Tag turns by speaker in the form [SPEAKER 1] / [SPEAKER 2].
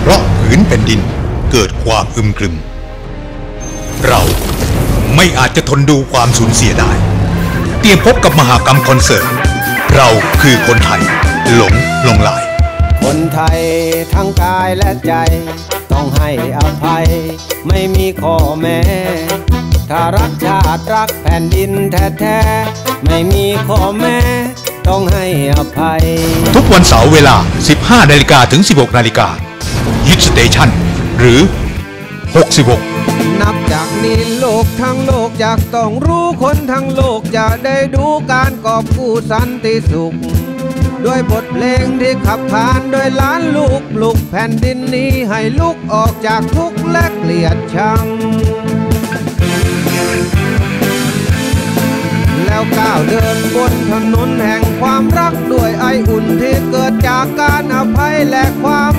[SPEAKER 1] เพราะผืนแผ่นดินเกิดความอึมครึม เราไม่อาจจะทนดูความสูญเสียได้ เตรียมพบกับมหากรรมคอนเสิร์ต เราคือคนไทย หลงลงลาย
[SPEAKER 2] คนไทยทั้งกายและใจ ต้องให้อภัย ไม่มีข้อแม้ถ้ารักชาติรักแผ่นดินแท้ๆ ไม่มีข้อแม้ ต้องให้อภัย
[SPEAKER 1] ทุกวันเสาร์เวลา 15นาฬิกาถึง 16นาฬิกายิด สเตชันหรือ 66
[SPEAKER 2] นับจากนี้โลกทั้งโลกอยากต้องรู้คนทั้งโลกจะได้ดูการกอบกู้สันติสุข ด้วยบทเพลงที่ขับผ่านโดยล้านลูกปลุกแผ่นดินนี้ให้ลุกออกจากทุกข์และเกลียดชังแล้วก้าวเดินบนถนนแห่งความรักด้วยไออุ่นที่เกิดจากการอภัยและความ